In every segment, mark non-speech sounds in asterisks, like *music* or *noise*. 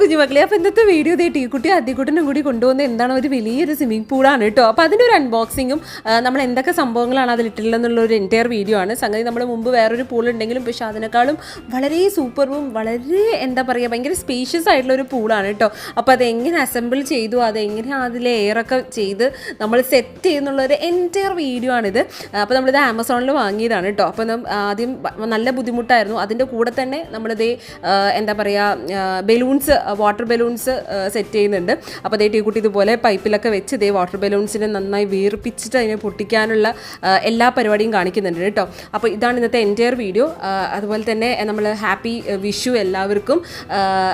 കുഞ്ഞുമക്കളെ അപ്പൊ ഇന്നത്തെ വീഡിയോ ദേ ടീക്കുട്ടി അദ്യക്കുട്ടനും കൂടി കൊണ്ടുവന്ന എന്താണ് ഒരു വലിയൊരു സ്വിമ്മിംഗ് പൂളാണ് കേട്ടോ. അപ്പോൾ അതിന്റെ ഒരു അൺബോക്സിങ്ങും നമ്മൾ എന്തൊക്കെ സംഭവങ്ങളാണ് അതിലിട്ടുള്ളതെന്നുള്ള ഒരു എന്റയർ വീഡിയോ ആണ്. സംഗതി നമ്മൾ മുമ്പ് വേറൊരു പൂൾ ഉണ്ടെങ്കിലും പക്ഷെ അതിനേക്കാളും വളരെ സൂപ്പറും വളരെ എന്താ പറയുക ഭയങ്കര സ്പേഷ്യസ് ആയിട്ടുള്ള ഒരു പൂളാണ് കേട്ടോ. അത് എങ്ങനെ അസംബിൾ ചെയ്തു അതെങ്ങനെ അതിലെ എയറൊക്കെ ചെയ്ത് നമ്മൾ സെറ്റ് ചെയ്യുന്നുള്ള ഒരു എന്റയർ വീഡിയോ ആണിത്. അപ്പോൾ നമ്മളിത് ആമസോണിൽ വാങ്ങിയതാണ് കേട്ടോ. അപ്പോൾ നം- ആദ്യം നല്ല ബുദ്ധിമുട്ടായിരുന്നു. അതിന്റെ കൂടെ തന്നെ നമ്മളിത് എന്താ പറയുക ബലൂൺസ് വാട്ടർ ബലൂൺസ് സെറ്റ് ചെയ്യുന്നുണ്ട്. അപ്പോൾ അതേ ടീക്കുട്ടി ഇതുപോലെ പൈപ്പിലൊക്കെ വെച്ച് ഇതേ വാട്ടർ ബലൂൺസിനെ നന്നായി വീർപ്പിച്ചിട്ട് അതിനെ പൊട്ടിക്കാനുള്ള എല്ലാ പരിപാടിയും കാണിക്കുന്നുണ്ട് കേട്ടോ. അപ്പോൾ ഇതാണ് ഇന്നത്തെ എന്റയർ വീഡിയോ അതുപോലെ തന്നെ നമ്മൾ ഹാപ്പി വിഷു എല്ലാവർക്കും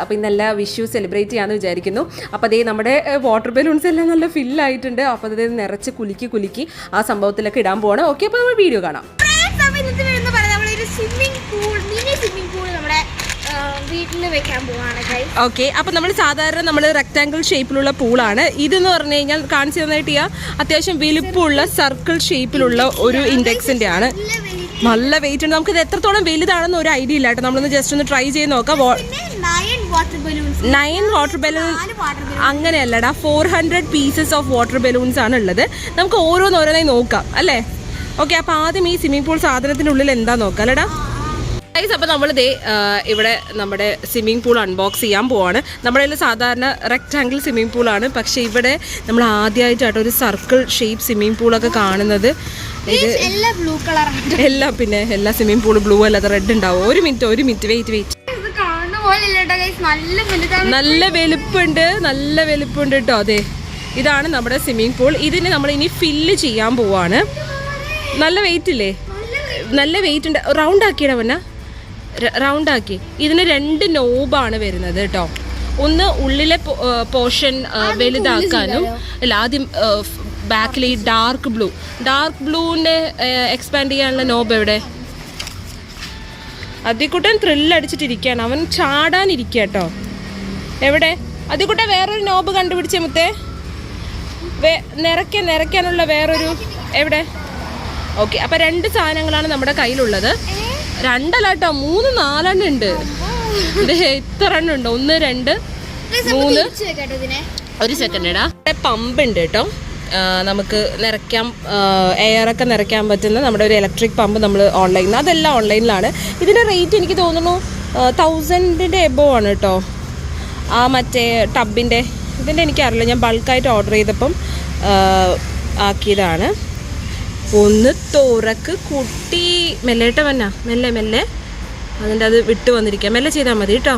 അപ്പോൾ ഇന്നെല്ലാ വിഷു സെലിബ്രേറ്റ് ചെയ്യാമെന്ന് വിചാരിക്കുന്നു. അപ്പോൾ അതേ നമ്മുടെ വാട്ടർ ബലൂൺസ് എല്ലാം നല്ല ഫില്ലായിട്ടുണ്ട് അപ്പോൾ അതേ നിറച്ച് കുലുക്കി കുലുക്കി ആ സംഭവത്തിലൊക്കെ ഇടാൻ പോവാണ്. ഓക്കെ അപ്പോൾ നമ്മൾ വീഡിയോ കാണാം. Swimming pool mini swimming pool വീട്ടിൽ വെക്കാൻ പോവാണ്. ഓക്കെ അപ്പോൾ നമ്മൾ സാധാരണ നമ്മൾ റെക്ടാങ്കിൾ ഷേപ്പിലുള്ള പൂളാണ്. ഇതെന്ന് പറഞ്ഞു കഴിഞ്ഞാൽ കാണിച്ചു തന്നിട്ട് അത്യാവശ്യം വലുപ്പമുള്ള സർക്കിൾ ഷേപ്പിലുള്ള ഒരു ഇൻഡെക്സിന്റെ ആണ്. നല്ല വെയിറ്റ് ഉണ്ട്. നമുക്കിത് എത്രത്തോളം വലുതാണെന്ന് ഒരു ഐഡിയ ഇല്ല കേട്ടോ. നമ്മളൊന്ന് ജസ്റ്റ് ഒന്ന് ട്രൈ ചെയ്ത് നോക്കാം. Nine water balloon അങ്ങനെയല്ലടാ four hundred pieces of water balloons ആണ് ഉള്ളത്. നമുക്ക് ഓരോന്നോരോന്നായി നോക്കാം അല്ലേ? ഓക്കെ അപ്പോൾ ആദ്യം ഈ സ്വിമ്മിംഗ് പൂൾ സാധനത്തിനുള്ളിൽ എന്താ നോക്കാം അല്ലേടാ? ഗൈസ് അപ്പോൾ നമ്മൾ ദേ ഇവിടെ നമ്മുടെ സ്വിമ്മിംഗ് പൂൾ അൺബോക്സ് ചെയ്യാൻ പോവാണ്. നമ്മുടെ കയ്യിൽ സാധാരണ റെക്റ്റാങ്കിൾ സ്വിമ്മിംഗ് പൂളാണ് പക്ഷേ ഇവിടെ നമ്മൾ ആദ്യമായിട്ടാട്ടോ ഒരു സർക്കിൾ ഷേപ്പ് സ്വിമ്മിംഗ് പൂളൊക്കെ കാണുന്നത്. ഇത് എല്ലാം ബ്ലൂ കളറാണ് എല്ലാം പിന്നെ എല്ലാ സ്വിമ്മിംഗ് പൂൾ ബ്ലൂ അല്ലാതെ റെഡ് ഉണ്ടാവും. ഒരു മിനിറ്റ് ഒരു മിനിറ്റ് വെയിറ്റ് വെയിറ്റ് നല്ല വലുപ്പുണ്ട് നല്ല വലുപ്പുണ്ട് കേട്ടോ അതെ ഇതാണ് നമ്മുടെ സ്വിമ്മിംഗ് പൂൾ ഇതിന് നമ്മൾ ഇനി ഫില്ല് ചെയ്യാൻ പോവാണ്. നല്ല വെയിറ്റ് ഇല്ലേ? നല്ല വെയിറ്റ് ഉണ്ട്. റൗണ്ട് ആക്കിയടാ വന്ന റൗണ്ട് ആക്കി. ഇതിന് രണ്ട് നോബാണ് വരുന്നത് കേട്ടോ ഒന്ന് ഉള്ളിലെ പോർഷൻ വലുതാക്കാനും അല്ല ആദ്യം ബാക്കിൽ ഈ ഡാർക്ക് ബ്ലൂ ഡാർക്ക് ബ്ലൂവിന്റെ എക്സ്പാൻഡ് ചെയ്യാനുള്ള നോബ് എവിടെ? അതിക്കുട്ടൻ ത്രില്ലടിച്ചിട്ടിരിക്കുകയാണ് അവൻ ചാടാനിരിക്കുക കേട്ടോ എവിടെ? അതിക്കുട്ടൻ വേറൊരു നോബ് കണ്ടുപിടിച്ചേ മുത്തേ. വേ നിറയ്ക്ക നിറയ്ക്കാനുള്ള വേറൊരു എവിടെ? ഓക്കെ അപ്പം രണ്ട് സാധനങ്ങളാണ് നമ്മുടെ കയ്യിലുള്ളത്. രണ്ടല്ല കേട്ടോ മൂന്ന് നാലെണ്ണം ഉണ്ട്. ഇത്ര എണ്ണം ഉണ്ട്. ഒന്ന് രണ്ട് മൂന്ന്. ഒരു സെക്കൻഡ് ഇടാ പമ്പ് ഉണ്ട് കേട്ടോ. നമുക്ക് നിറയ്ക്കാൻ എയറൊക്കെ നിറയ്ക്കാൻ പറ്റുന്ന നമ്മുടെ ഒരു ഇലക്ട്രിക് പമ്പ് നമ്മൾ ഓൺലൈനിൽ അതെല്ലാം ഓൺലൈനിലാണ് ഇതിന്റെ റേറ്റ് എനിക്ക് തോന്നുന്നു തൗസൻഡിന്റെ എബോ ആണ് കേട്ടോ. ആ മറ്റേ ടബിന്റെ ഇതിന്റെ എനിക്കറിയില്ല. ഞാൻ ബൾക്കായിട്ട് ഓർഡർ ചെയ്തപ്പം ആക്കിയതാണ്. ഒന്ന് തുറക്ക് കുട്ടി മെല്ലേട്ട വന്നാ. മെല്ലെ മെല്ലെ. അതിന്റെ അത് വിട്ട് വന്നിരിക്കുക മെല്ലെ ചെയ്താൽ മതി കേട്ടോ.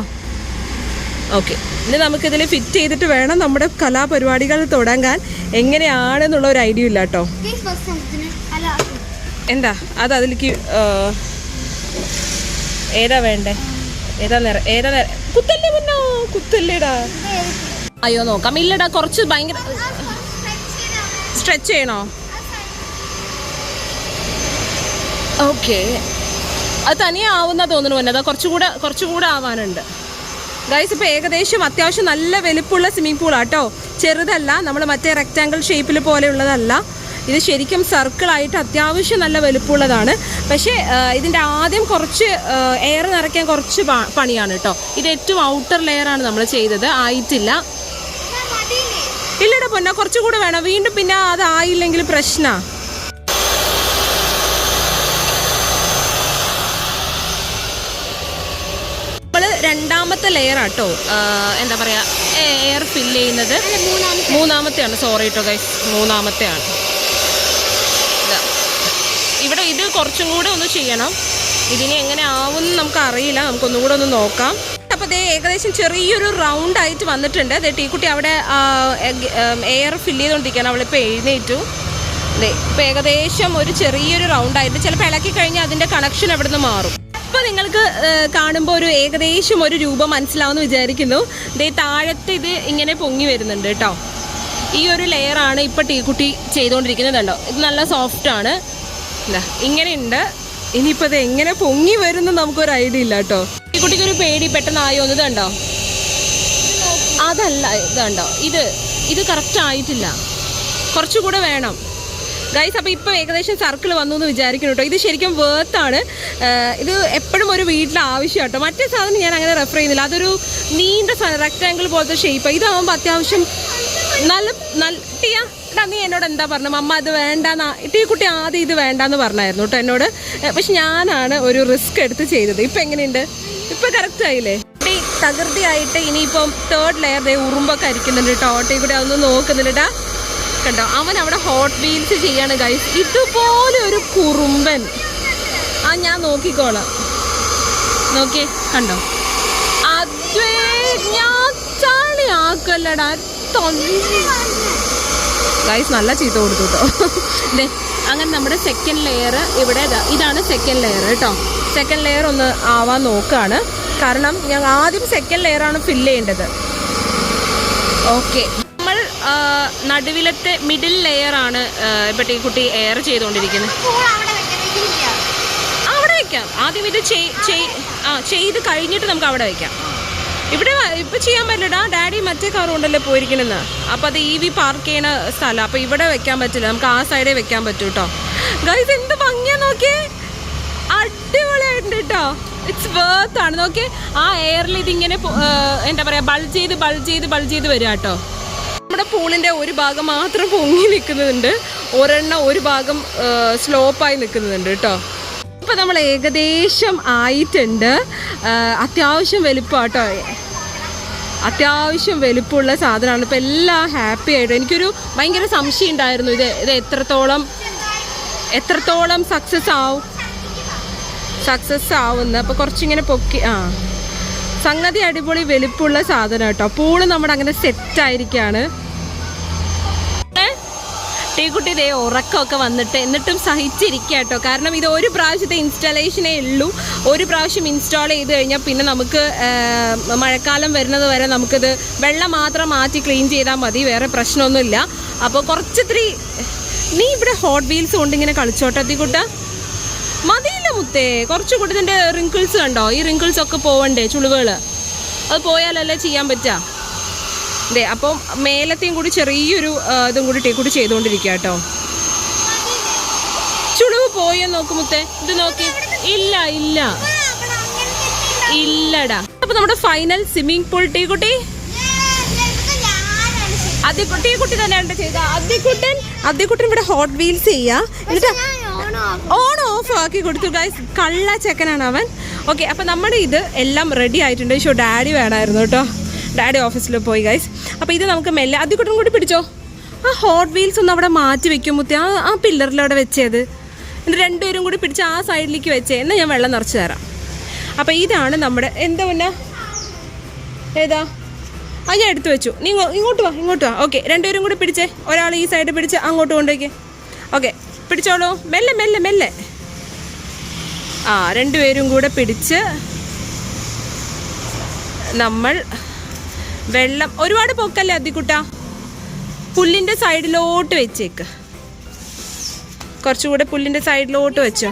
ഓക്കെ. ഇനി നമുക്കിതിൽ ഫിറ്റ് ചെയ്തിട്ട് വേണം നമ്മുടെ കലാപരിപാടികൾ തുടങ്ങാൻ. എങ്ങനെയാണെന്നുള്ള ഒരു ഐഡിയ ഇല്ല കേട്ടോ. എന്താ? അത് അതിലേക്ക് ഏതാ വേണ്ടേ? ഏതാ നിറ ഏതാ നിറ? കുത്തല്ലേ മുന്നോ കുത്തല്ലേടാ. അയ്യോ നോക്കാം. ഇല്ലടാ കുറച്ച് ഭയങ്കര സ്ട്രെച്ച് ചെയ്യണോ? ഓക്കെ അത് തനിയെ ആവുന്ന തോന്നുന്നു മുന്നേ അതാ കുറച്ചുകൂടെ കുറച്ചുകൂടെ ആവാനുണ്ട്. ഗൈസ് ഇപ്പോൾ ഏകദേശം അത്യാവശ്യം നല്ല വലുപ്പമുള്ള സ്വിമ്മിംഗ് പൂളാണ് കേട്ടോ ചെറുതല്ല നമ്മൾ മറ്റേ റെക്റ്റാങ്കിൾ ഷേപ്പിൽ പോലെയുള്ളതല്ല. ഇത് ശരിക്കും സർക്കിളായിട്ട് അത്യാവശ്യം നല്ല വലുപ്പമുള്ളതാണ് പക്ഷേ ഇതിന്റെ ആദ്യം കുറച്ച് എയർ നിറയ്ക്കാൻ കുറച്ച് പണിയാണ് കേട്ടോ ഇത് ഏറ്റവും ഔട്ടർ ലെയറാണ് നമ്മൾ ചെയ്തത്. ആയിട്ടില്ല. ഇല്ലടാ പൊന്ന കുറച്ചുകൂടെ വേണം. വീണ്ടും പിന്നെ അതായില്ലെങ്കിൽ പ്രശ്നമാണ് നമ്മൾ രണ്ടാമത്തെ ലെയർ ആട്ടോ എന്താ പറയുക എയർ ഫില്ല് ചെയ്യുന്നത്. മൂന്നാമത്തെയാണ്. സോറി കേട്ടോ ഗൈസ് മൂന്നാമത്തെയാണ്. ഇവിടെ ഇത് കുറച്ചും കൂടെ ഒന്ന് ചെയ്യണം. ഇതിനി എങ്ങനെ ആവും നമുക്ക് അറിയില്ല നമുക്കൊന്നും കൂടെ ഒന്ന് നോക്കാം. അപ്പോൾ ദേ ഏകദേശം ചെറിയൊരു റൗണ്ട് ആയിട്ട് വന്നിട്ടുണ്ട്. ദേ ടീക്കുട്ടി അവിടെ എയർ ഫില്ല് ചെയ്തുകൊണ്ടിരിക്കുകയാണ് അവളിപ്പോൾ എഴുന്നേറ്റു. അതെ ഇപ്പോൾ ഏകദേശം ഒരു ചെറിയൊരു റൗണ്ട് ആയിട്ട് ചിലപ്പോൾ ഇളക്കി കഴിഞ്ഞാൽ അതിന്റെ കണക്ഷൻ അവിടെ നിന്ന് മാറും. അപ്പോൾ നിങ്ങൾക്ക് കാണുമ്പോൾ ഒരു ഏകദേശം ഒരു രൂപം മനസ്സിലാവുമെന്ന് വിചാരിക്കുന്നു. ദേ താഴത്തെ ഇത് ഇങ്ങനെ പൊങ്ങി വരുന്നുണ്ട് കേട്ടോ ഈ ഒരു ലെയർ ആണ് ഇപ്പൊ ടീക്കുട്ടി ചെയ്തുകൊണ്ടിരിക്കുന്നത് കണ്ടോ? ഇത് നല്ല സോഫ്റ്റ് ആണ്. ഇതാ ഇങ്ങനെയുണ്ട്. ഇനിയിപ്പോൾ ഇത് എങ്ങനെ പൊങ്ങി വരുന്നു നമുക്കൊരു ഐഡിയ ഇല്ല കേട്ടോ ഈ കുട്ടിക്ക് ഒരു പേടി പെട്ടെന്ന് ആയോ ഇതുണ്ടോ അതല്ല ഇത് കണ്ടോ? ഇത് ഇത് കറക്റ്റ് ആയിട്ടില്ല. കുറച്ചുകൂടെ വേണം. ഗൈസ് അപ്പോൾ ഇപ്പോൾ ഏകദേശം സർക്കിൾ വന്നു എന്ന് വിചാരിക്കുന്നു കേട്ടോ ഇത് ശരിക്കും വേർത്താണ് ഇത് എപ്പോഴും ഒരു വീട്ടിൽ ആവശ്യം കേട്ടോ മറ്റേ സാധനം ഞാൻ അങ്ങനെ റെഫർ ചെയ്യുന്നില്ല. അതൊരു നീണ്ട റെക്ടാങ്കിൾ പോലത്തെ ഷേപ്പ് ഇതാകുമ്പോൾ അത്യാവശ്യം നല്ല നല്ല ടീയാ നീ എന്നോട് എന്താ പറഞ്ഞു? അമ്മ അത് വേണ്ട ടീ കുട്ടി ആദ്യം ഇത് വേണ്ടാന്ന് പറഞ്ഞായിരുന്നു കേട്ടോ എന്നോട്. പക്ഷെ ഞാനാണ് ഒരു റിസ്ക് എടുത്ത് ചെയ്തത്. ഇപ്പം എങ്ങനെയുണ്ട്? ഇപ്പം കറക്റ്റ് ആയില്ലേ? ടീ തകൃതിയായിട്ട് ഇനിയിപ്പം തേർഡ് ലെയർ ദേ ഉറുമ്പൊക്കെ അരിക്കുന്നുണ്ട് കേട്ടോ ടീ കൂടി അതൊന്നും നോക്കുന്നുണ്ട് ട്ടാ. കണ്ടോ? അവൻ അവിടെ ഹോട്ട് വീൽസ് ചെയ്യാണ് ഗൈസ് ഇതുപോലെ ഒരു കുറുമ്പൻ. ആ ഞാൻ നോക്കിക്കോളാം. നോക്കി കണ്ടോ? ഞാൻ ഗൈസ് നല്ല ചീത്ത കൊടുത്തു കേട്ടോ ദേ അങ്ങനെ നമ്മുടെ സെക്കൻഡ് ലെയർ ഇവിടെ ഇതാണ് സെക്കൻഡ് ലെയർ കേട്ടോ സെക്കൻഡ് ലെയർ ഒന്ന് ആവാൻ നോക്കുകയാണ് കാരണം ഞങ്ങൾ ആദ്യം സെക്കൻഡ് ലെയറാണ് ഫില്ല് ചെയ്യേണ്ടത്. ഓക്കെ നടുവിലത്തെ മിഡിൽ ലെയർ ആണ് ഇപ്പം ഈ കുട്ടി എയർ ചെയ്തുകൊണ്ടിരിക്കുന്നത്. അവിടെ വെക്കാം. ആദ്യം ഇത് ആ ചെയ്ത് കഴിഞ്ഞിട്ട് നമുക്ക് അവിടെ വെക്കാം. ഇവിടെ ഇപ്പം ചെയ്യാൻ പറ്റില്ലടാ. ഡാഡി മറ്റേ കാർ കൊണ്ടല്ലേ പോയിരിക്കണെന്ന്. അപ്പൊ അത് ഇ വി പാർക്ക് ചെയ്യുന്ന സ്ഥലം. അപ്പൊ ഇവിടെ വെക്കാൻ പറ്റില്ല. നമുക്ക് ആ സൈഡേ വെക്കാൻ പറ്റൂ കേട്ടോ ഗൈസ് എന്ത് ഭംഗിയാ നോക്കിയേ. അടിപൊളിയായിട്ടുണ്ട് കേട്ടോ ഇറ്റ്സ് വേർത്ത് ആണ്. നോക്കിയേ. ആ എയറിൽ ഇതിങ്ങനെ എന്താ പറയുക ബൾജ് ചെയ്ത് ബൾജ് ചെയ്ത് ബൾജ് ചെയ്ത് വരിക കേട്ടോ നമ്മുടെ പൂളിന്റെ ഒരു ഭാഗം മാത്രം പൊങ്ങി നിൽക്കുന്നുണ്ട്. ഒരെണ്ണം ഒരു ഭാഗം സ്ലോപ്പായി നിൽക്കുന്നുണ്ട് കേട്ടോ. ഇപ്പം നമ്മൾ ഏകദേശം ആയിട്ടുണ്ട്. അത്യാവശ്യം വലിപ്പാട്ടോ. അത്യാവശ്യം വലിപ്പമുള്ള സാധനമാണ്. ഇപ്പം എല്ലാം ഹാപ്പി ആയിട്ട്. എനിക്കൊരു ഭയങ്കര സംശയം ഉണ്ടായിരുന്നു. ഇത് ഇത് എത്രത്തോളം എത്രത്തോളം സക്സസ് ആവും? സക്സസ് ആവുന്ന. അപ്പോൾ കുറച്ചിങ്ങനെ പൊക്കി ആ. സംഗതി അടിപൊളി വെളുപ്പുള്ള സാധനം കേട്ടോ. പൂൾ നമ്മുടെ അങ്ങനെ സെറ്റ് ആയിരിക്കാണ്. ടീക്കുട്ടി ഇതേ ഉറക്കമൊക്കെ വന്നിട്ട് എന്നിട്ടും സഹിച്ചിരിക്കുക കേട്ടോ. കാരണം ഇത് ഒരു പ്രാവശ്യത്തെ ഇൻസ്റ്റാളേഷനേ ഉള്ളൂ. ഒരു പ്രാവശ്യം ഇൻസ്റ്റാൾ ചെയ്ത് കഴിഞ്ഞാൽ പിന്നെ നമുക്ക് മഴക്കാലം വരുന്നത് വരെ നമുക്കിത് വെള്ളം മാത്രം മാറ്റി ക്ലീൻ ചെയ്താൽ മതി. വേറെ പ്രശ്നമൊന്നുമില്ല. അപ്പോൾ കുറച്ചിത്തിരി നീ ഇവിടെ ഹോട്ട് വീൽസ് കൊണ്ട് ഇങ്ങനെ കളിച്ചോട്ടെ തീക്കുട്ട മതിയില്ല മുത്തേ കുറച്ച് കൂടി ഇതിന്റെ റിങ്കിൾസ് കണ്ടോ? ഈ റിങ്കിൾസ് ഒക്കെ പോവണ്ടേ ചുളിവുകൾ അത് പോയാലല്ലേ ചെയ്യാൻ പറ്റുക അതെ അപ്പം മേലത്തെയും കൂടി ചെറിയൊരു ഇതും കൂടി ടീ കൂടി ചെയ്തുകൊണ്ടിരിക്കുക കേട്ടോ ചുളിവ് പോയോ നോക്ക് മുത്തേ. ഇത് നോക്കി. ഇല്ല ഇല്ല. ഇല്ലടാ. അപ്പൊ നമ്മുടെ ഫൈനൽ സ്വിമ്മിംഗ് പൂൾ ടീ കുട്ടി? അതിക്കുട്ടി കുട്ടി തന്നെയാണ് ചെയ്ത അതിക്കുട്ടൻ അതിക്കുട്ടൻ ഇവിടെ ഹോട്ട് വീൽസ് ചെയ്യാ. എന്നിട്ട് ഓൺ ഓഫ് ആക്കി കൊടുത്തു. ഗൈസ് കള്ള ചെക്കനാണ് അവൻ. ഓക്കെ അപ്പം നമ്മുടെ ഇത് എല്ലാം റെഡി ആയിട്ടുണ്ട്. ഷോ ഡാഡി വേണമായിരുന്നു കേട്ടോ. ഡാഡി ഓഫീസിൽ പോയി ഗൈസ് അപ്പോൾ ഇത് നമുക്ക് മെല്ലെ അതിക്കുട്ടും കൂടി പിടിച്ചോ. ആ ഹോട്ട് വീൽസ് ഒന്ന് അവിടെ മാറ്റി വെക്കും മുത്തി. ആ ആ പില്ലറിലവിടെ വെച്ചത്. എന്നിട്ട് രണ്ടുപേരും കൂടി പിടിച്ച് ആ സൈഡിലേക്ക് വെച്ചേ. എന്നാൽ ഞാൻ വെള്ളം നിറച്ച് തരാം. അപ്പോൾ ഇതാണ് നമ്മുടെ എന്താ പിന്നെ ഏതാ? ആ ഞാൻ എടുത്തു വെച്ചു. നീ ഇങ്ങോട്ട് വാ ഇങ്ങോട്ട് വാ. ഓക്കെ രണ്ടുപേരും കൂടി പിടിച്ചേ. ഒരാൾ ഈ സൈഡ് പിടിച്ച് അങ്ങോട്ട് കൊണ്ടുപോയിക്കേ. ഓക്കെ പിടിച്ചോളൂ. മെല്ലെ മെല്ലെ മെല്ലെ. ആ രണ്ടുപേരും കൂടെ പിടിച്ച് നമ്മൾ വെള്ളം ഒരുപാട് പൊക്കല്ലേ അതിക്കുട്ട പുല്ലിന്റെ സൈഡിലോട്ട് വെച്ചേക്ക്. കുറച്ചുകൂടെ പുല്ലിന്റെ സൈഡിലോട്ട് വെച്ചോ.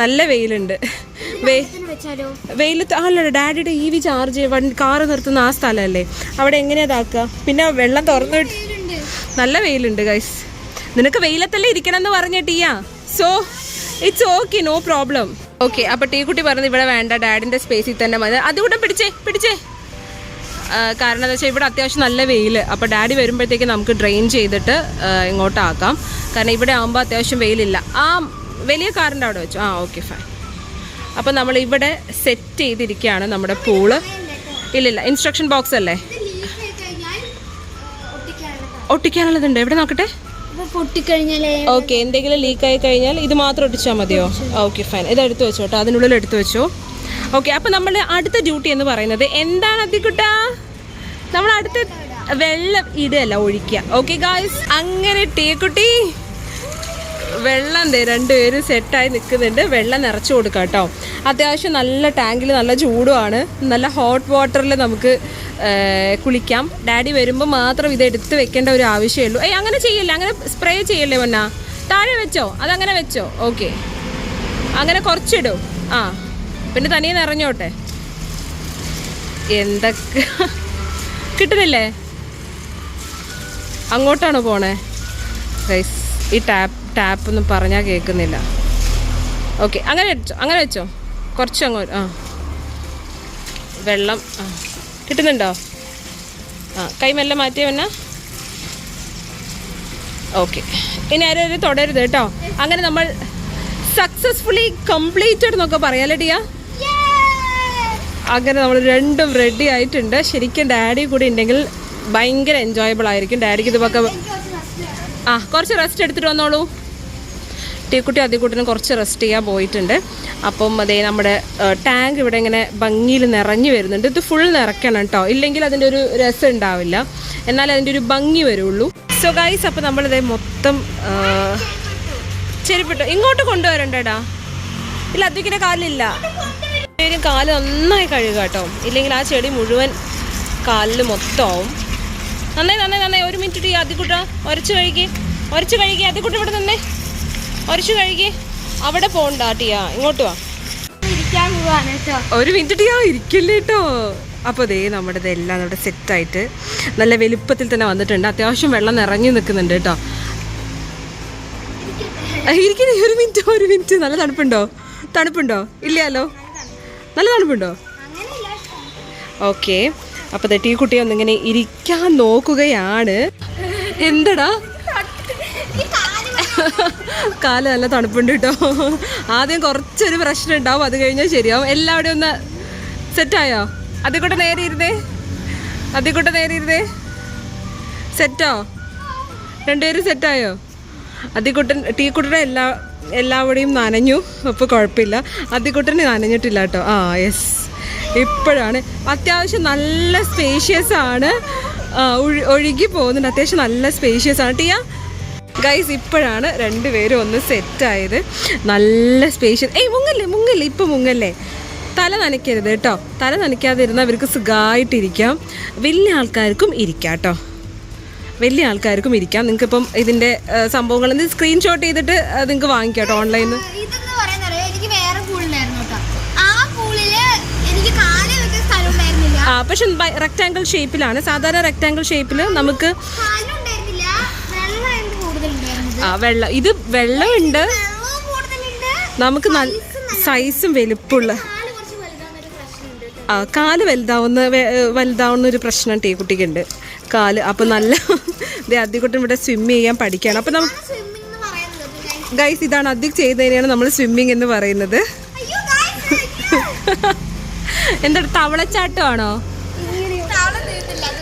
നല്ല വെയിലുണ്ട്. വെയിലത്ത് അല്ലല്ല ഡാഡിയുടെ ഇ വി ചാർജ് വണ്ടി കാറ് നിർത്തുന്ന ആ സ്ഥലമല്ലേ? അവിടെ എങ്ങനെയാ ഇതാക്കുക? പിന്നെ വെള്ളം തുറന്നു നല്ല വെയിലുണ്ട് ഗൈസ് നിനക്ക് വെയിലത്തല്ലേ ഇരിക്കണം എന്ന് പറഞ്ഞ ടീയാ. So it's okay no problem okay അപ്പൊ ടീ കുട്ടി പറഞ്ഞത് ഇവിടെ വേണ്ട ഡാഡിന്റെ സ്പേസിൽ തന്നെ മതി. അതുകൂടെ പിടിച്ചേ പിടിച്ചേ. കാരണം എന്താ വെച്ചാൽ ഇവിടെ അത്യാവശ്യം നല്ല വെയിൽ അപ്പോൾ ഡാഡി വരുമ്പോഴത്തേക്ക് നമുക്ക് ഡ്രെയിൻ ചെയ്തിട്ട് ഇങ്ങോട്ടാക്കാം. കാരണം ഇവിടെ ആകുമ്പോൾ അത്യാവശ്യം വെയിലില്ല. ആ വലിയ കാറിന്റെ അവിടെ വെച്ചു? ആ ഓക്കെ ഫൈൻ അപ്പോൾ നമ്മൾ ഇവിടെ സെറ്റ് ചെയ്തിരിക്കുകയാണ് നമ്മുടെ പൂൾ ഇല്ലില്ല ഇൻസ്ട്രക്ഷൻ ബോക്സ് അല്ലേ? ഒട്ടിക്കാനുള്ളതുണ്ട്. എവിടെ നോക്കട്ടെ? ഓക്കെ എന്തെങ്കിലും ലീക്ക് ആയി കഴിഞ്ഞാൽ ഇത് മാത്രം ഒട്ടിച്ചാൽ മതിയോ? ഓക്കെ ഫൈൻ ഇത് എടുത്തു വെച്ചോ കേട്ടോ അതിനുള്ളിൽ എടുത്തു വെച്ചോ. ഓക്കെ അപ്പം നമ്മുടെ അടുത്ത ഡ്യൂട്ടി എന്ന് പറയുന്നത് എന്താണ് അതിക്കുട്ടാ? നമ്മൾ അടുത്ത വെള്ളം ഇടല്ല ഒഴിക്കുക. ഓക്കെ ഗായ്സ് അങ്ങനെ ടീക്കുട്ടി വെള്ളം ദേ രണ്ടുപേരും സെറ്റായി നിൽക്കുന്നുണ്ട്. വെള്ളം നിറച്ചു കൊടുക്കാം കേട്ടോ. അത്യാവശ്യം നല്ല ടാങ്കിൽ നല്ല ചൂടുമാണ്. നല്ല ഹോട്ട് വാട്ടറിൽ നമുക്ക് കുളിക്കാം. ഡാഡി വരുമ്പോൾ മാത്രം ഇത് എടുത്ത് വെക്കേണ്ട ഒരു ആവശ്യമേ ഉള്ളൂ ഏയ് അങ്ങനെ ചെയ്യല്ലേ? അങ്ങനെ സ്പ്രേ ചെയ്യല്ലേ മണ്ണ താഴെ വെച്ചോ? അതങ്ങനെ വെച്ചോ? ഓക്കെ അങ്ങനെ കുറച്ചിടും. ആ. പിന്നെ തനിയെ നിറഞ്ഞോട്ടെ. എന്തൊക്കെ? കിട്ടുന്നില്ലേ? അങ്ങോട്ടാണോ പോണേ? ഈ ടാപ്പ് ടാപ്പ് ഒന്നും പറഞ്ഞാൽ കേൾക്കുന്നില്ല ഓക്കെ അങ്ങനെ വെച്ചോ അങ്ങനെ വെച്ചോ. കുറച്ച് ആ. വെള്ളം ആ. കിട്ടുന്നുണ്ടോ? ആ കൈ മെല്ലെ മാറ്റിയ പിന്നെ ഓക്കെ ഇനി ആരും ഒരു തുടരുത് കേട്ടോ. അങ്ങനെ നമ്മൾ സക്സസ്ഫുള്ളി കംപ്ലീറ്റഡ് എന്നൊക്കെ പറയാലേ ടിയ? അങ്ങനെ നമ്മൾ രണ്ടും റെഡി ആയിട്ടുണ്ട്. ശരിക്കും ഡാഡി കൂടി ഉണ്ടെങ്കിൽ ഭയങ്കര എൻജോയബിൾ ആയിരിക്കും. ഡാഡിക്ക് ഇതൊക്കെ ആ കുറച്ച് റെസ്റ്റ് എടുത്തിട്ട് വന്നോളൂ. ടീക്കുട്ടി അതിക്കുട്ടിന് കുറച്ച് റെസ്റ്റ് ചെയ്യാൻ പോയിട്ടുണ്ട്. അപ്പം അതേ നമ്മുടെ ടാങ്ക് ഇവിടെ ഇങ്ങനെ ഭംഗിയിൽ നിറഞ്ഞു വരുന്നുണ്ട്. ഇത് ഫുൾ നിറയ്ക്കണം കേട്ടോ ഇല്ലെങ്കിൽ അതിന്റെ ഒരു രസം ഉണ്ടാവില്ല. എന്നാൽ അതിന്റെ ഒരു ഭംഗി വരുള്ളൂ. സോ ഗൈസ് അപ്പോൾ നമ്മളിതേ മൊത്തം ചെരുപ്പിട്ടോ ഇങ്ങോട്ട് കൊണ്ടുവരണ്ടേടാ. ഇല്ല അതിക്കിന്റെ കാലില്ല പേരും കാൽ നന്നായി കഴുകുക കേട്ടോ ഇല്ലെങ്കിൽ ആ ചെടി മുഴുവൻ കാലിൽ മൊത്തമാവും. നന്നായി നന്നായി നന്നായി ഒരു മിനിറ്റ് ടീ അതിക്കുട്ട ഉരച്ച് കഴുകി. ഉരച്ച് കഴുകി അതിക്കുട്ട ഇവിടെ നിന്നേ. ഉരച്ച് കഴുകി അവിടെ പോണ്ട ടിയാ. ഇങ്ങോട്ട് വാ. ഒരു മിനിറ്റ് ടിയാ ഇരിക്കില്ല കേട്ടോ അപ്പോൾ ദേ നമ്മുടെ ഇതെല്ലാം നമ്മുടെ സെറ്റായിട്ട് നല്ല വലുപ്പത്തിൽ തന്നെ വന്നിട്ടുണ്ട്. അത്യാവശ്യം വെള്ളം നിറഞ്ഞു നിൽക്കുന്നുണ്ട് കേട്ടോ ഇരിക്കണേ ഒരു മിനിറ്റ് ഒരു മിനിറ്റ്. നല്ല തണുപ്പുണ്ടോ? തണുപ്പുണ്ടോ? ഇല്ലല്ലോ നല്ല തണുപ്പുണ്ടോ? ഓക്കെ. അപ്പോൾ ദേ ടീ കുട്ടി ഒന്നിങ്ങനെ ഇരിക്കാൻ നോക്കുകയാണ്. എന്തടാ? *laughs* കാൽ നല്ല തണുപ്പുണ്ട് കേട്ടോ. ആദ്യം കുറച്ചൊരു പ്രശ്നം ഉണ്ടാവും അത് കഴിഞ്ഞാൽ ശരിയാവും. എല്ലാവരും ഒന്ന് സെറ്റായോ അതിക്കൂടെ നേരെ ഇരുന്നേ. അതിക്കൂടെ നേരെ ഇരുന്നേ. സെറ്റോ രണ്ടുപേരും സെറ്റായോ അതിക്കുട്ടൻ ടീക്കുട്ടനെ എല്ലാ എല്ലാവരുടെയും നനഞ്ഞു. അപ്പോൾ കുഴപ്പമില്ല. അതിക്കുട്ടന് നനഞ്ഞിട്ടില്ല കേട്ടോ. ആ യെസ് ഇപ്പോഴാണ്. അത്യാവശ്യം നല്ല സ്പേഷ്യസ് ആണ്. ഒഴുകി പോകുന്നുണ്ട്. അത്യാവശ്യം നല്ല സ്പേഷ്യസ് ആണ്. ടിയ? ഗൈസ് ഇപ്പോഴാണ് രണ്ടുപേരും ഒന്ന് സെറ്റായത്. നല്ല സ്പേഷ്യൽ ഏയ് മുങ്ങല്ലേ മുങ്ങല്ലേ ഇപ്പം മുങ്ങല്ലേ? തല നനയ്ക്കരുത് കേട്ടോ. തല നനയ്ക്കാതിരുന്നാൽ അവർക്ക് സുഖമായിട്ടിരിക്കാം വലിയ ആൾക്കാർക്കും ഇരിക്കാം കേട്ടോ. വലിയ ആൾക്കാർക്കും ഇരിക്കാം. നിങ്ങൾക്ക് ഇപ്പം ഇതിന്റെ സംഭവങ്ങൾ സ്ക്രീൻഷോട്ട് ചെയ്തിട്ട് നിങ്ങൾക്ക് വാങ്ങിക്കാം കേട്ടോ ഓൺലൈനിൽ നിന്ന് ആ പക്ഷെ റെക്റ്റാങ്കിൾ ഷേപ്പിലാണ് സാധാരണ റെക്റ്റാങ്കിൾ ഷേപ്പിൽ നമുക്ക് ആ വെള്ളം. ഇത് വെള്ളമുണ്ട്. നമുക്ക് നല്ല സൈസും വലുപ്പമുള്ള ആ കാൽ വലുതാവുന്ന വലുതാവുന്ന ഒരു പ്രശ്നം ടീ കുട്ടിക്കുണ്ട്. കാൽ അപ്പം നല്ല *laughs* അധികുട്ടൻ ഇവിടെ സ്വിം ചെയ്യാൻ പഠിക്കുകയാണ്. അപ്പം നമുക്ക്. ഗൈസ് ഇതാണ് അധികം ചെയ്തതിനെയാണ് നമ്മൾ സ്വിമ്മിങ് എന്ന് പറയുന്നത്. *laughs* എന്താണ് തവളച്ചാട്ടമാണോ?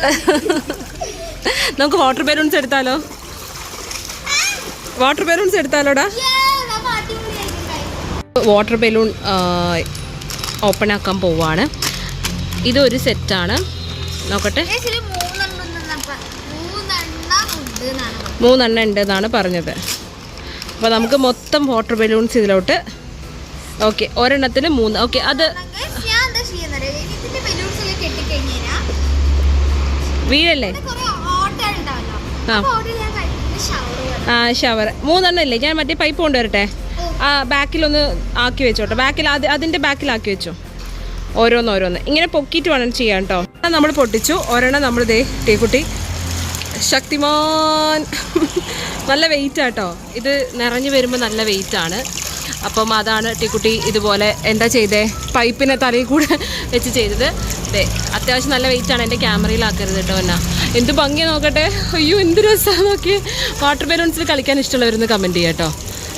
*laughs* നമുക്ക് വാട്ടർ ബലൂൺസ് എടുത്താലോ? വാട്ടർ ബലൂൺസ് എടുത്താലോടാ. വാട്ടർ ബലൂൺ ഓപ്പൺ ആക്കാൻ പോവാണ്. ഇതൊരു സെറ്റാണ് നോക്കട്ടെ. മൂന്നെണ്ണ ഉണ്ട് എന്നാണ് പറഞ്ഞത്. അപ്പൊ അപ്പോൾ നമുക്ക് മൊത്തം വാട്ടർ ബലൂൺസ് ഇതിലോട്ട്. ഓക്കെ ഒരെണ്ണത്തിൽ മൂന്ന്. ഓക്കെ അത് വീടല്ലേ വീഴല്ലേ ആ. ആ ഷവർ മൂന്നെണ്ണം ഇല്ലേ? ഞാൻ മറ്റേ പൈപ്പ് കൊണ്ടുവരട്ടെ ആ ബാക്കിലൊന്ന് ആക്കി വെച്ചോട്ടോ. ബാക്കിൽ അത് അതിന്റെ ബാക്കിലാക്കി വെച്ചോ. ഓരോന്ന് ഓരോന്ന്. ഇങ്ങനെ പൊക്കിയിട്ട് വേണം ചെയ്യാൻ കേട്ടോ നമ്മൾ പൊട്ടിച്ചു. ഒരെണ്ണം നമ്മൾ ദേ ടീക്കുട്ടി ശക്തിമാൻ. *laughs* നല്ല വെയിറ്റ് ആട്ടോ ഇത് നിറഞ്ഞു വരുമ്പോൾ നല്ല വെയിറ്റ് ആണ്. അപ്പം അതാണ് ടിക്കുട്ടി ഇതുപോലെ എന്താ ചെയ്തേ? പൈപ്പിനെ തലയിൽ കൂടെ വെച്ച് ചെയ്തത്. അതെ അത്യാവശ്യം നല്ല വെയിറ്റ് ആണ് എന്റെ ക്യാമറയിലാക്കരുത് കേട്ടോ എന്നാ എന്ത് ഭംഗിയാ നോക്കട്ടെ. അയ്യോ എന്ത് രസമാണ് നോക്കി വാട്ടർ ബലൂൺസിൽ കളിക്കാൻ ഇഷ്ടമുള്ളവരൊന്ന് കമന്റ് ചെയ്യാം കേട്ടോ.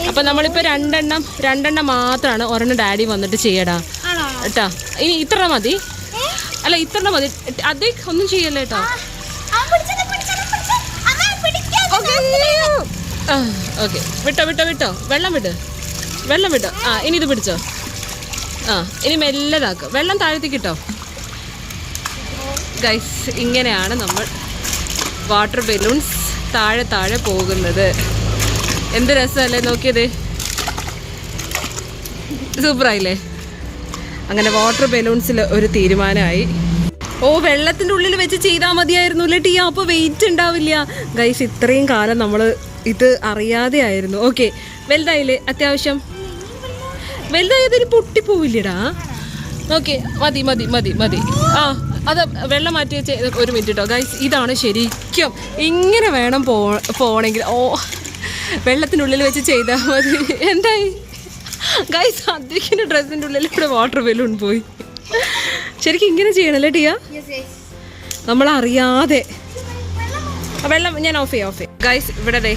അപ്പം നമ്മളിപ്പോൾ രണ്ടെണ്ണം രണ്ടെണ്ണം മാത്രമാണ് ഒരെണ്ണം ഡാഡി വന്നിട്ട് ചെയ്യടാ. കേട്ടോ ഇനി ഇത്ര മതി. അല്ല ഇത്ര മതി. അത് ഒന്നും ചെയ്യല്ലേ കേട്ടോ ഓക്കെ. വിട്ടോ വിട്ടോ വിട്ടോ. വെള്ളം വിട്. വെള്ളം വിട്ടോ ആ ഇനി ഇത് പിടിച്ചോ. ആ ഇനി മെല്ലതാക്കുക വെള്ളം താഴ്ത്തി കിട്ടോ ഗൈസ് ഇങ്ങനെയാണ് നമ്മൾ വാട്ടർ ബലൂൺസ് താഴെ താഴെ പോകുന്നത്. എന്ത് രസമല്ലേ നോക്കിയത്? സൂപ്പറായില്ലേ? അങ്ങനെ വാട്ടർ ബലൂൺസിൽ ഒരു തീരുമാനമായി. ഓ വെള്ളത്തിന്റെ ഉള്ളിൽ വെച്ച് ചെയ്താൽ മതിയായിരുന്നു അല്ലേ ടീ? അപ്പോൾ വെയിറ്റ് ഉണ്ടാവില്ല. ഗൈസ് ഇത്രയും കാലം നമ്മൾ ഇത് അറിയാതെ ആയിരുന്നു ഓക്കെ വലുതായില്ലേ? അത്യാവശ്യം? വലുതായതൊരു പൊട്ടിപ്പോവില്ലടാ. ഓക്കെ മതി മതി മതി മതി. ആ അത് വെള്ളം മാറ്റി വെച്ച് ഒരു മിനിറ്റ് കേട്ടോ ഗൈസ് ഇതാണ് ശരിക്കും ഇങ്ങനെ വേണം പോ പോണെങ്കിൽ. ഓ വെള്ളത്തിനുള്ളിൽ വെച്ച് ചെയ്താൽ മതി. എന്തായി? ഗൈസ് അദ്ദേഹത്തിന്റെ ഡ്രസ്സിന്റെ ഉള്ളിൽ ഇവിടെ വാട്ടർ ബലൂൺ പോയി. ശരിക്കും ഇങ്ങനെ ചെയ്യണല്ലേ ടിയ? നമ്മളറിയാതെ. വെള്ളം ഞാൻ ഓഫ് ചെയ്യാം ഓഫ് ചെയ്യാം. ഗൈസ് ഇവിടെ ദേ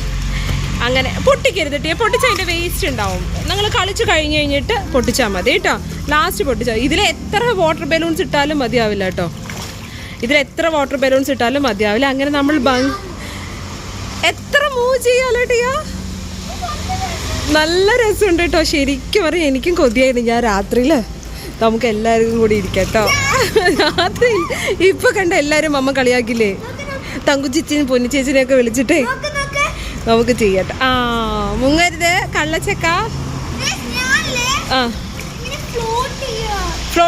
അങ്ങനെ പൊട്ടിക്കരുത് കേട്ടോ പൊട്ടിച്ച അതിന്റെ വേസ്റ്റ് ഉണ്ടാവും. നിങ്ങൾ കളിച്ച് കഴിഞ്ഞ് കഴിഞ്ഞിട്ട് പൊട്ടിച്ചാൽ മതി കേട്ടോ ലാസ്റ്റ് പൊട്ടിച്ചാൽ ഇതിൽ എത്ര വാട്ടർ ബലൂൺസ് ഇട്ടാലും മതിയാവില്ല കേട്ടോ ഇതിൽ എത്ര വാട്ടർ ബലൂൺസ് ഇട്ടാലും മതിയാവില്ല. അങ്ങനെ നമ്മൾ ബങ് എത്ര മൂവ് ചെയ്യാലോ ടിയാ നല്ല രസമുണ്ട് കേട്ടോ ശരിക്കും പറയും എനിക്കും കൊതിയായിരുന്നു ഞാൻ രാത്രിയിൽ നമുക്ക് എല്ലാവർക്കും കൂടി ഇരിക്കാം കേട്ടോ രാത്രി. ഇപ്പൊ കണ്ട എല്ലാരും അമ്മ കളിയാക്കില്ലേ? തങ്കുച്ചിച്ചിനും പൊന്നിച്ചേച്ചിനെയൊക്കെ വിളിച്ചിട്ടേ. നമുക്ക് ചെയ്യട്ടെ ആ മുങ്ങരുത്. കള്ളച്ചക്ക. ആ.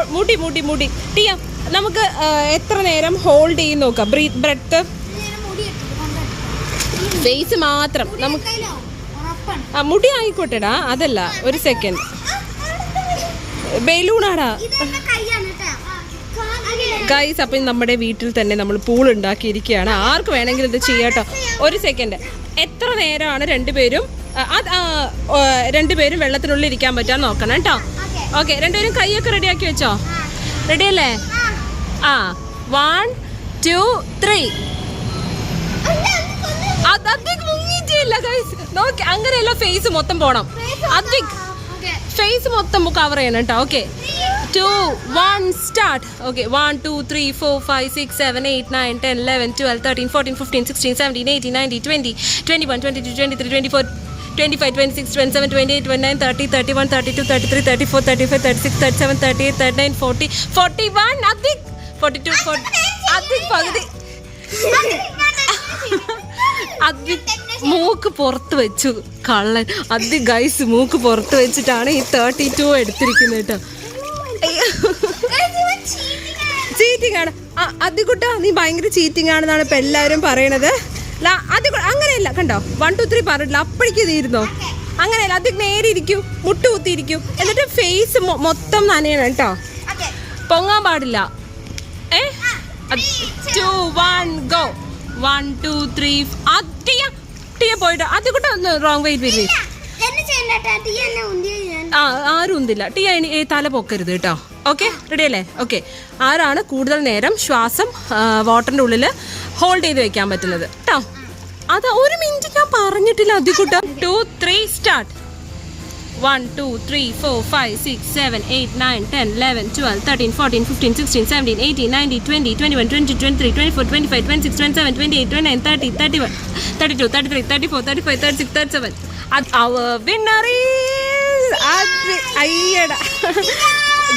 മൂട്ടി മൂട്ടി മൂട്ടി ടീയ നമുക്ക് എത്ര നേരം ഹോൾഡ് ചെയ്യും നോക്കാം? Breath breath. ഫേസ് മാത്രം. നമുക്ക്. ആ മുടി ആയിക്കോട്ടെടാ. അതല്ല ഒരു സെക്കൻഡ് ബലൂണാടാ. ഗൈസ് അപ്പം നമ്മുടെ വീട്ടിൽ തന്നെ നമ്മൾ പൂൾ ഉണ്ടാക്കിയിരിക്കുകയാണ്. ആർക്ക് വേണമെങ്കിലും ഇത് ചെയ്യാട്ടോ ഒരു സെക്കൻഡ് എത്ര നേരമാണ് രണ്ടുപേരും രണ്ടുപേരും വെള്ളത്തിനുള്ളിൽ ഇരിക്കാൻ പറ്റാൻ നോക്കണം കേട്ടോ. ഓക്കെ. രണ്ടുപേരും കൈയൊക്കെ റെഡിയാക്കി വെച്ചോ? റെഡി അല്ലേ ആ. വൺ ടു ത്രീ മുങ്ങിയിട്ടില്ല നോക്കി അങ്ങനെയല്ല ഫേസ് മൊത്തം പോണം. ഫേസ് മൊത്തം കവർ ചെയ്യണം കേട്ടോ. Okay. Two one start okay one two three four five six seven eight nine ten eleven twelve thirteen fourteen fifteen sixteen seventeen eighteen ninety twenty twenty one twenty two twenty three twenty four twenty five twenty six twenty seven twenty eight twenty nine thirty thirty one thirty two thirty three thirty four thirty five thirty six thirty seven thirty eight thirty nine forty forty one അധിക് forty two forty അധിക് പകുതി മൂക്ക് പുറത്ത് വെച്ചു കള്ളൻ. അതി guys മൂക്ക് പുറത്ത് വെച്ചിട്ടാണ് ഈ തേർട്ടി ടു എടുത്തിരിക്കുന്നത് കേട്ടോ. ചീറ്റിംഗ് ആണ് അതികുട്ട നീ ഭയങ്കര ചീറ്റിംഗ് ആണെന്നാണ് ഇപ്പൊ എല്ലാവരും പറയണത്. അത് അങ്ങനെയല്ല കണ്ടോ? വൺ ടു ത്രീ പറഞ്ഞിട്ടില്ല. അപ്പോഴേക്ക് തീരുന്നോ അങ്ങനെയല്ല അത് നേരെ ഇരിക്കും മുട്ട് കുത്തിയിരിക്കൂ. എന്നിട്ട് ഫേസ് മൊത്തം നനയണം കേട്ടോ. പൊങ്ങാൻ പാടില്ല. ഏ? Two one go one two three ടിയ ടിയ പോയിട്ട്. അതികുട്ട ഒന്ന് റോങ് വെയിറ്റ് വരില്ലേ ആരും ഒന്നില്ല ടി ഈ തല പൊക്കരുത് കേട്ടോ ഓക്കെ? റെഡി അല്ലേ ഓക്കെ. ആരാണ് കൂടുതൽ നേരം ശ്വാസം വാട്ടറിന്റെ ഉള്ളിൽ ഹോൾഡ് ചെയ്ത് വെക്കാൻ പറ്റുന്നത്? കേട്ടോ അത് ഒരു മിനിറ്റ് ഞാൻ പറഞ്ഞിട്ടില്ല അതികൂട്ട two three start. One two three four five six seven eight nine ten eleven twelve thirteen fourteen fifteen sixteen seventeen eighteen nineteen twenty twenty one twenty twenty three twenty four twenty five twenty six twenty seven twenty eight twenty nine thirty thirty one thirty two thirty three thirty four thirty five thirty six thirty seven. അവർ അയ്യട.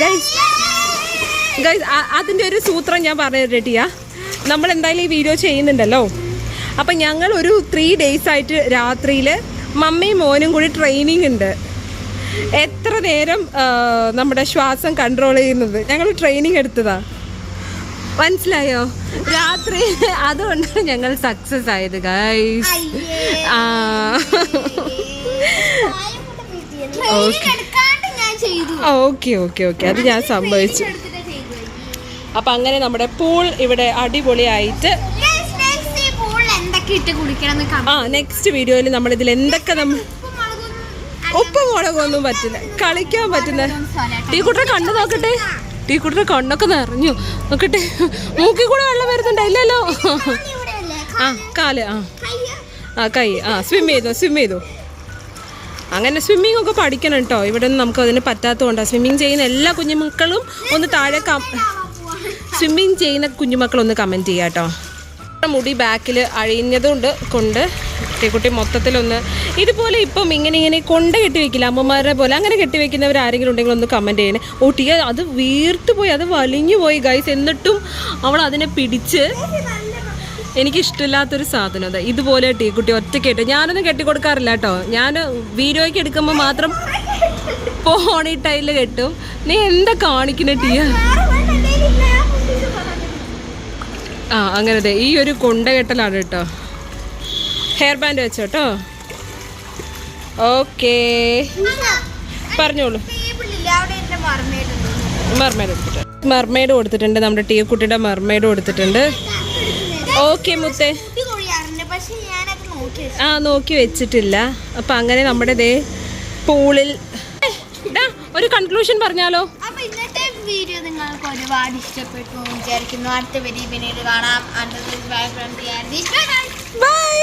Guys guys അതിന്റെ ഒരു സൂത്രം ഞാൻ പറഞ്ഞു റെഡിയാ നമ്മൾ എന്തായാലും ഈ വീഡിയോ ചെയ്യുന്നുണ്ടല്ലോ. അപ്പം ഞങ്ങൾ ഒരു ത്രീ ഡേയ്സ് ആയിട്ട് രാത്രിയിൽ മമ്മിയും മോനും കൂടി ട്രെയിനിങ് ഉണ്ട്. എത്ര നേരം നമ്മുടെ ശ്വാസം കൺട്രോൾ ചെയ്യുന്നത്? ഞങ്ങൾ ട്രെയിനിങ് എടുത്തതാ. മനസ്സിലായോ? രാത്രി അതുകൊണ്ട് ഞങ്ങൾ സക്സസ് ആയത് ഗൈസ്. ആ. ഓക്കെ ഓക്കെ ഓക്കെ അത് ഞാൻ സംഭവിച്ചു. അപ്പൊ അങ്ങനെ നമ്മുടെ പൂൾ ഇവിടെ അടിപൊളിയായിട്ട് ആ നെക്സ്റ്റ് വീഡിയോയിൽ നമ്മൾ ഇതിൽ എന്തൊക്കെ നമ്മൾ ഉപ്പ് മുളകൊന്നും പറ്റില്ല. കളിക്കാൻ പറ്റുന്ന ടീ കുട്ടറെ കണ്ണു നോക്കട്ടെ. ടീ കുട്ടറെ കണ്ണൊക്കെ നിറഞ്ഞു. നോക്കട്ടെ. മൂക്കിൽ കൂടെ വെള്ളം വരുന്നുണ്ടല്ലോ? ആ കാൽ. ആ. ആ കൈ. ആ സ്വിം ചെയ്തു സ്വിം ചെയ്തു. അങ്ങനെ സ്വിമ്മിംഗ് ഒക്കെ പഠിക്കണം കേട്ടോ ഇവിടെ നിന്ന് നമുക്ക് അതിന് പറ്റാത്തതുകൊണ്ടാണ് സ്വിമ്മിംഗ് ചെയ്യുന്ന എല്ലാ കുഞ്ഞുമക്കളും ഒന്ന് താഴെ സ്വിമ്മിംഗ് ചെയ്യുന്ന കുഞ്ഞുമക്കളൊന്ന് കമന്റ് ചെയ്യാം കേട്ടോ മുടി ബാക്കിൽ അഴിഞ്ഞതുകൊണ്ട് കൊണ്ട് കുട്ടി മൊത്തത്തിലൊന്ന് ഇതുപോലെ ഇപ്പം ഇങ്ങനെ ഇങ്ങനെ കൊണ്ട് കെട്ടിവെക്കില്ല. അമ്മമാരെ പോലെ അങ്ങനെ കെട്ടിവെക്കുന്നവർ ആരെങ്കിലും ഉണ്ടെങ്കിൽ ഒന്ന് കമന്റ് ചെയ്യണേ. ഓ ടിയ അത് വീർത്ത് പോയി അത് വലിഞ്ഞു പോയി ഗൈസ് എന്നിട്ടും അവൾ അതിനെ പിടിച്ച് എനിക്ക് ഇഷ്ടമില്ലാത്തൊരു സാധനം അതെ. ഇതുപോലെ ടീ കുട്ടി ഒറ്റയ്ക്കിട്ട് ഞാനൊന്നും കെട്ടിക്കൊടുക്കാറില്ല കേട്ടോ. ഞാൻ വീഡിയോയ്ക്ക് എടുക്കുമ്പോൾ മാത്രം പോണി ടൈൽ കെട്ടും. നീ എന്താ കാണിക്കുന്ന പറയാം. ആ അങ്ങനെ ഈ ഒരു കൊണ്ട കെട്ടലാണ് കേട്ടോ. ഹെയർ ബാൻഡ് വെച്ചോ കേട്ടോ. ഓക്കേ പറഞ്ഞോളൂ. മെർമേഡ് കൊടുത്തിട്ടുണ്ട് മർമേഡ് കൊടുത്തിട്ടുണ്ട്. നമ്മുടെ ടീ കുട്ടിയുടെ മർമേഡ് കൊടുത്തിട്ടുണ്ട്. ഓക്കെ മുത്തേ. ആ നോക്കി വെച്ചിട്ടില്ല. അപ്പൊ അങ്ങനെ നമ്മുടെ ദേ പൂളിൽ ഒരു കൺക്ലൂഷൻ പറഞ്ഞാലോ? ഇന്നത്തെ വീഡിയോ നിങ്ങൾക്ക് ഒരുപാട് ഇഷ്ടപ്പെട്ടു വിചാരിക്കുന്നു. അടുത്ത വീഡിയോ പിന്നീട് കാണാം. ബൈ